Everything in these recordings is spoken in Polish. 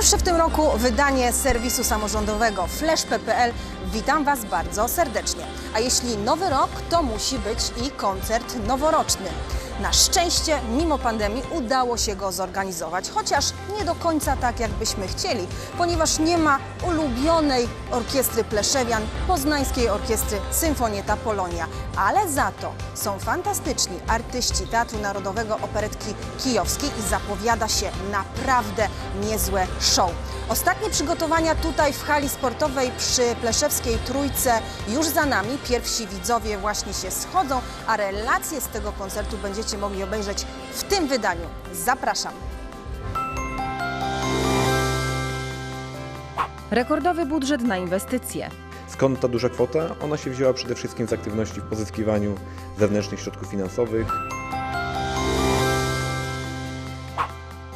Pierwsze w tym roku wydanie serwisu samorządowego flash.pl. Witam Was bardzo serdecznie. A jeśli nowy rok, to musi być i koncert noworoczny. Na szczęście, mimo pandemii, udało się go zorganizować, chociaż nie do końca tak, jakbyśmy chcieli, ponieważ nie ma ulubionej orkiestry Pleszewian, poznańskiej orkiestry Symfonieta Polonia. Ale za to są fantastyczni artyści Teatru Narodowego Operetki Kijowskiej i zapowiada się naprawdę niezłe show. Ostatnie przygotowania tutaj w hali sportowej przy Pleszewskiej Trójce już za nami. Pierwsi widzowie właśnie się schodzą, a relacje z tego koncertu będziecie mogli obejrzeć w tym wydaniu. Zapraszam. Rekordowy budżet na inwestycje. Skąd ta duża kwota? Ona się wzięła przede wszystkim z aktywności w pozyskiwaniu zewnętrznych środków finansowych.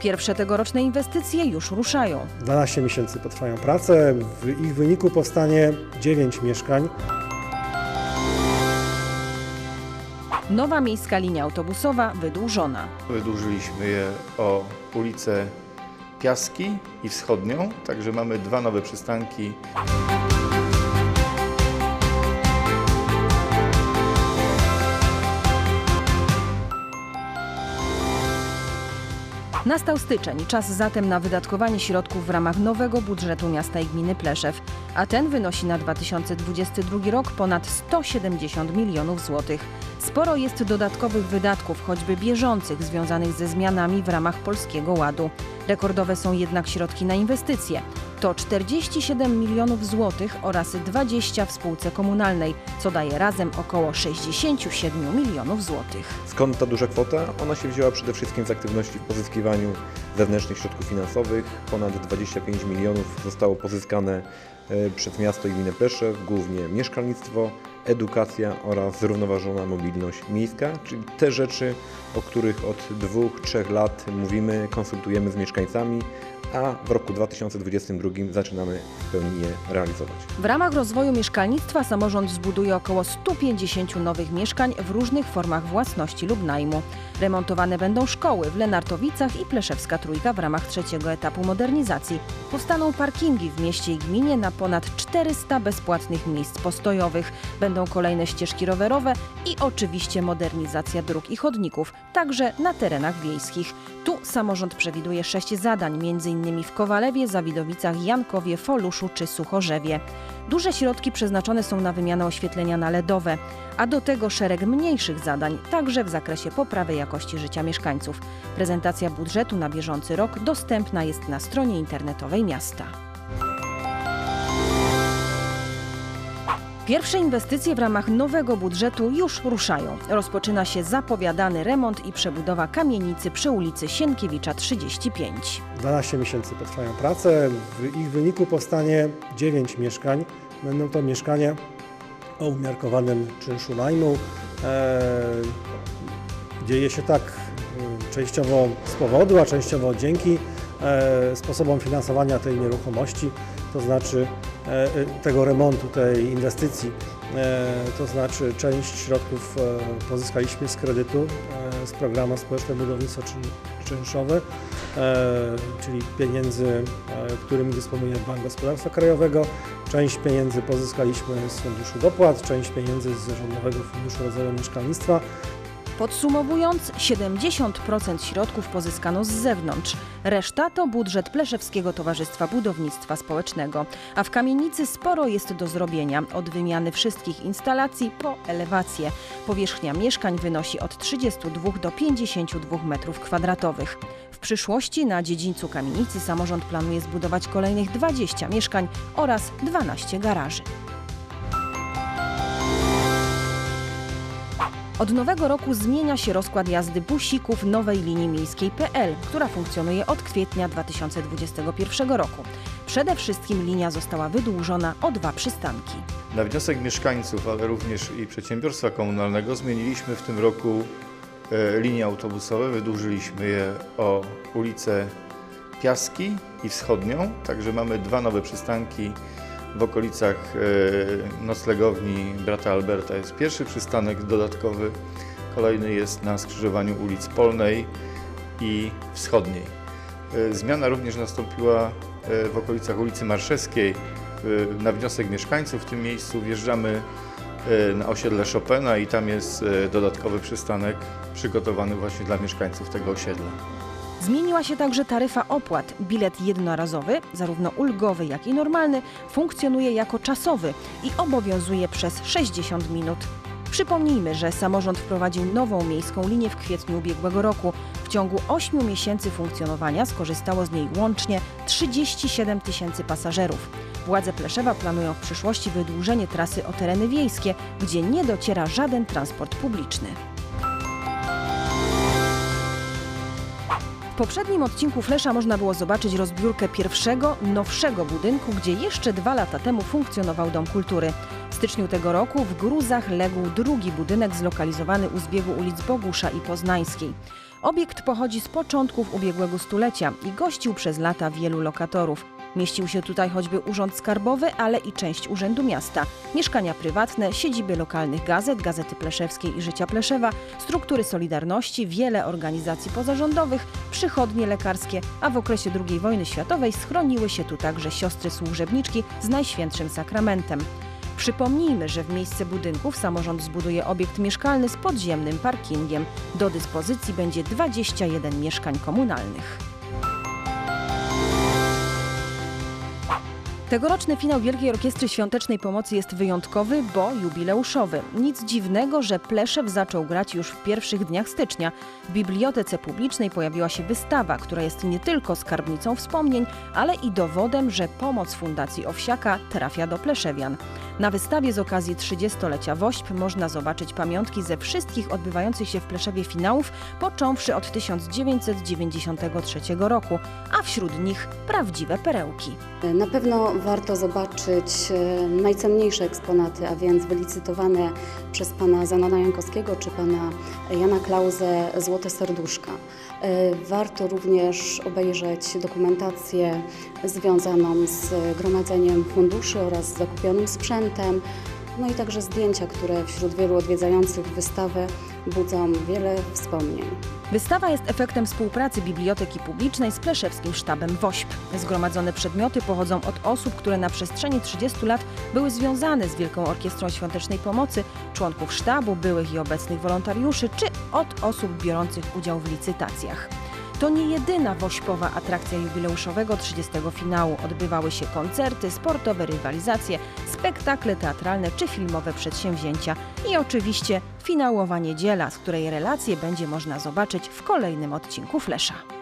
Pierwsze tegoroczne inwestycje już ruszają. 12 miesięcy potrwają prace. W ich wyniku powstanie 9 mieszkań. Nowa miejska linia autobusowa wydłużona. Wydłużyliśmy je o ulicę Piaski i Wschodnią, także mamy dwa nowe przystanki. Nastał styczeń, czas zatem na wydatkowanie środków w ramach nowego budżetu miasta i gminy Pleszew, a ten wynosi na 2022 rok ponad 170 milionów złotych. Sporo jest dodatkowych wydatków, choćby bieżących, związanych ze zmianami w ramach Polskiego Ładu. Rekordowe są jednak środki na inwestycje. To 47 milionów złotych oraz 20 w spółce komunalnej, co daje razem około 67 milionów złotych. Skąd ta duża kwota? Ona się wzięła przede wszystkim z aktywności w pozyskiwaniu zewnętrznych środków finansowych. Ponad 25 milionów zostało pozyskane e, przez miasto i gminę Pleszew, głównie mieszkalnictwo, edukacja oraz zrównoważona mobilność miejska, czyli te rzeczy, o których od dwóch, trzech lat mówimy, konsultujemy z mieszkańcami, a w roku 2022 zaczynamy w pełni je realizować. W ramach rozwoju mieszkalnictwa samorząd zbuduje około 150 nowych mieszkań w różnych formach własności lub najmu. Remontowane będą szkoły w Lenartowicach i Pleszewska Trójka w ramach trzeciego etapu modernizacji. Powstaną parkingi w mieście i gminie na ponad 400 bezpłatnych miejsc postojowych. Będą kolejne ścieżki rowerowe i oczywiście modernizacja dróg i chodników, także na terenach wiejskich. Tu samorząd przewiduje sześć zadań, m.in. w Kowalewie, Zawidowicach, Jankowie, Foluszu czy Suchorzewie. Duże środki przeznaczone są na wymianę oświetlenia na LEDowe, a do tego szereg mniejszych zadań, także w zakresie poprawy jakości życia mieszkańców. Prezentacja budżetu na bieżący rok dostępna jest na stronie internetowej miasta. Pierwsze inwestycje w ramach nowego budżetu już ruszają. Rozpoczyna się zapowiadany remont i przebudowa kamienicy przy ulicy Sienkiewicza 35. 12 miesięcy potrwają prace. W ich wyniku powstanie 9 mieszkań. Będą to mieszkania o umiarkowanym czynszu najmu. E, dzieje się tak e, częściowo z powodu, a częściowo dzięki e, sposobom finansowania tej nieruchomości, to znaczy tego remontu, tej inwestycji. E, To znaczy część środków e, pozyskaliśmy z kredytu e, z programu Społeczne Budownictwo Czyn- Czynszowe, e, czyli pieniędzy, e, którymi dysponuje Bank Gospodarstwa Krajowego. Część pieniędzy pozyskaliśmy z Funduszu Dopłat, część pieniędzy z Rządowego Funduszu Rozwoju Mieszkalnictwa. Podsumowując, 70% środków pozyskano z zewnątrz. Reszta to budżet Pleszewskiego Towarzystwa Budownictwa Społecznego. A w kamienicy sporo jest do zrobienia, od wymiany wszystkich instalacji po elewację. Powierzchnia mieszkań wynosi od 32 do 52 m2. W przyszłości na dziedzińcu kamienicy samorząd planuje zbudować kolejnych 20 mieszkań oraz 12 garaży. Od nowego roku zmienia się rozkład jazdy busików nowej linii miejskiej PL, która funkcjonuje od kwietnia 2021 roku. Przede wszystkim linia została wydłużona o dwa przystanki. Na wniosek mieszkańców, ale również i przedsiębiorstwa komunalnego zmieniliśmy w tym roku e, linie autobusowe, wydłużyliśmy je o ulicę Piaski i Wschodnią, także mamy dwa nowe przystanki w okolicach e, noclegowni brata Alberta. Jest pierwszy przystanek dodatkowy, kolejny jest na skrzyżowaniu ulic Polnej i Wschodniej. E, Zmiana również nastąpiła e, w okolicach ulicy Marszewskiej. Na wniosek mieszkańców w tym miejscu wjeżdżamy na osiedle Chopina i tam jest dodatkowy przystanek przygotowany właśnie dla mieszkańców tego osiedla. Zmieniła się także taryfa opłat. Bilet jednorazowy, zarówno ulgowy, jak i normalny, funkcjonuje jako czasowy i obowiązuje przez 60 minut. Przypomnijmy, że samorząd wprowadził nową miejską linię w kwietniu ubiegłego roku. W ciągu 8 miesięcy funkcjonowania skorzystało z niej łącznie 37 tysięcy pasażerów. Władze Pleszewa planują w przyszłości wydłużenie trasy o tereny wiejskie, gdzie nie dociera żaden transport publiczny. Poprzednim odcinku Flesza można było zobaczyć rozbiórkę pierwszego, nowszego budynku, gdzie jeszcze dwa lata temu funkcjonował Dom Kultury. W styczniu tego roku w Gruzach legł drugi budynek zlokalizowany u zbiegu ulic Bogusza i Poznańskiej. Obiekt pochodzi z początków ubiegłego stulecia i gościł przez lata wielu lokatorów. Mieścił się tutaj choćby urząd skarbowy, ale i część urzędu miasta, mieszkania prywatne, siedziby lokalnych gazet, Gazety Pleszewskiej i Życia Pleszewa, struktury Solidarności, wiele organizacji pozarządowych, przychodnie lekarskie, a w okresie II wojny światowej schroniły się tu także siostry służebniczki z Najświętszym Sakramentem. Przypomnijmy, że w miejsce budynków samorząd zbuduje obiekt mieszkalny z podziemnym parkingiem. Do dyspozycji będzie 21 mieszkań komunalnych. Tegoroczny finał Wielkiej Orkiestry Świątecznej Pomocy jest wyjątkowy, bo jubileuszowy. Nic dziwnego, że Pleszew zaczął grać już w pierwszych dniach stycznia. W Bibliotece Publicznej pojawiła się wystawa, która jest nie tylko skarbnicą wspomnień, ale i dowodem, że pomoc Fundacji Owsiaka trafia do Pleszewian. Na wystawie z okazji 30-lecia WOŚP można zobaczyć pamiątki ze wszystkich odbywających się w Pleszewie finałów, począwszy od 1993 roku, a wśród nich prawdziwe perełki. Na pewno warto zobaczyć e, najcenniejsze eksponaty, a więc wylicytowane przez pana Zanona Jankowskiego czy pana Jana Klauzę Złote Serduszka. E, Warto również obejrzeć dokumentację związaną z gromadzeniem funduszy oraz zakupionym sprzętem, no i także zdjęcia, które wśród wielu odwiedzających wystawę budzą wiele wspomnień. Wystawa jest efektem współpracy Biblioteki Publicznej z Pleszewskim Sztabem WOŚP. Zgromadzone przedmioty pochodzą od osób, które na przestrzeni 30 lat były związane z Wielką Orkiestrą Świątecznej Pomocy, członków sztabu, byłych i obecnych wolontariuszy, czy od osób biorących udział w licytacjach. To nie jedyna wośpowa atrakcja jubileuszowego 30 finału. Odbywały się koncerty, sportowe rywalizacje, spektakle teatralne czy filmowe przedsięwzięcia i oczywiście finałowa niedziela, z której relacje będzie można zobaczyć w kolejnym odcinku Flesza.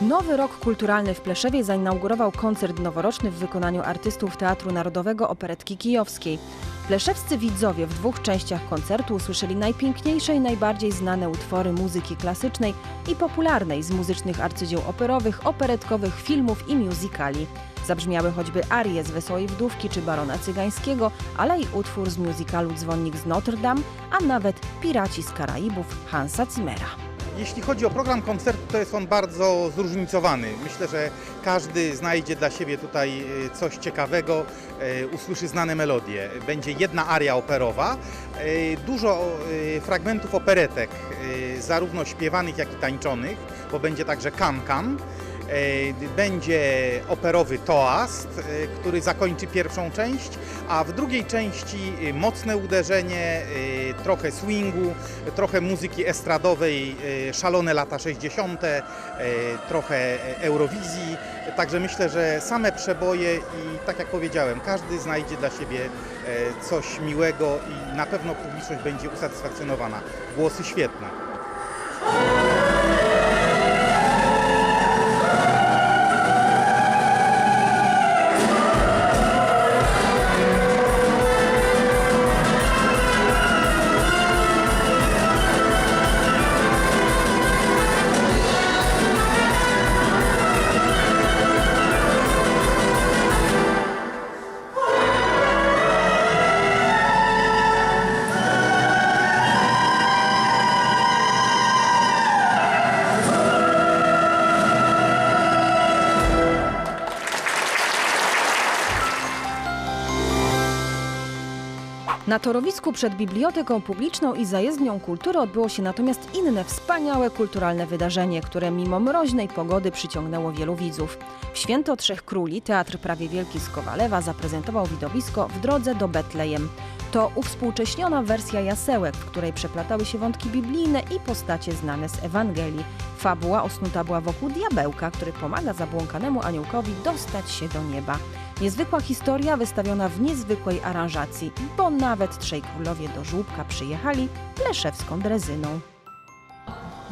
Nowy rok kulturalny w Pleszewie zainaugurował koncert noworoczny w wykonaniu artystów Teatru Narodowego Operetki Kijowskiej. Pleszewscy widzowie w dwóch częściach koncertu usłyszeli najpiękniejsze i najbardziej znane utwory muzyki klasycznej i popularnej z muzycznych arcydzieł operowych, operetkowych, filmów i musicali. Zabrzmiały choćby arie z Wesołej Wdówki czy Barona Cygańskiego, ale i utwór z musicalu Dzwonnik z Notre Dame, a nawet Piraci z Karaibów Hansa Zimmera. Jeśli chodzi o program koncertu, to jest on bardzo zróżnicowany. Myślę, że każdy znajdzie dla siebie tutaj e, coś ciekawego, e, usłyszy znane melodie. Będzie jedna aria operowa, e, dużo fragmentów operetek, zarówno śpiewanych, jak i tańczonych, bo będzie także kam-kam. E, Będzie operowy toast, e, który zakończy pierwszą część, a w drugiej części e, mocne uderzenie, trochę swingu, trochę muzyki estradowej, szalone lata 60., e, trochę Eurowizji. Także myślę, że same przeboje i tak jak powiedziałem, każdy znajdzie dla siebie coś miłego i na pewno publiczność będzie usatysfakcjonowana. Głosy świetne. Na torowisku przed Biblioteką Publiczną i Zajezdnią Kultury odbyło się natomiast inne wspaniałe kulturalne wydarzenie, które mimo mroźnej pogody przyciągnęło wielu widzów. W Święto Trzech Króli Teatr Prawie Wielki z Kowalewa zaprezentował widowisko w drodze do Betlejem. To uwspółcześniona wersja jasełek, w której przeplatały się wątki biblijne i postacie znane z Ewangelii. Fabuła osnuta była wokół diabełka, który pomaga zabłąkanemu aniołkowi dostać się do nieba. Niezwykła historia wystawiona w niezwykłej aranżacji, bo nawet trzej królowie do żłóbka przyjechali pleszewską drezyną.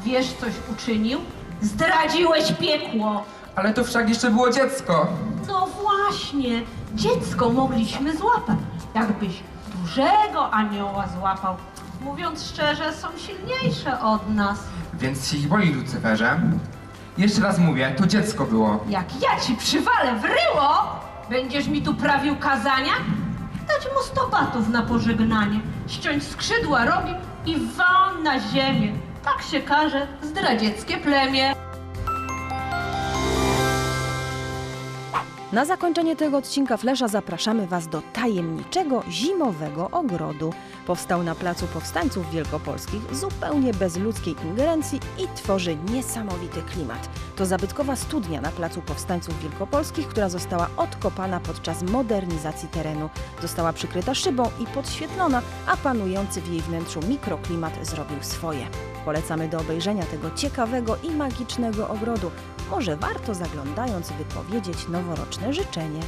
Wiesz, coś uczynił? Zdradziłeś piekło! Ale to wszak jeszcze było dziecko. No właśnie, dziecko mogliśmy złapać. Jakbyś dużego anioła złapał. Mówiąc szczerze, są silniejsze od nas. Więc się ich boi, Lucyferze. Jeszcze raz mówię, to dziecko było. Jak ja ci przywalę w ryło, będziesz mi tu prawił kazania? Dać mu sto batów na pożegnanie, ściąć skrzydła rogi i wam na ziemię. Tak się każe zdradzieckie plemię. Na zakończenie tego odcinka Flesza zapraszamy Was do tajemniczego zimowego ogrodu. Powstał na Placu Powstańców Wielkopolskich zupełnie bez ludzkiej ingerencji i tworzy niesamowity klimat. To zabytkowa studnia na Placu Powstańców Wielkopolskich, która została odkopana podczas modernizacji terenu. Została przykryta szybą i podświetlona, a panujący w jej wnętrzu mikroklimat zrobił swoje. Polecamy do obejrzenia tego ciekawego i magicznego ogrodu. Może warto zaglądając wypowiedzieć noworoczne życzenie.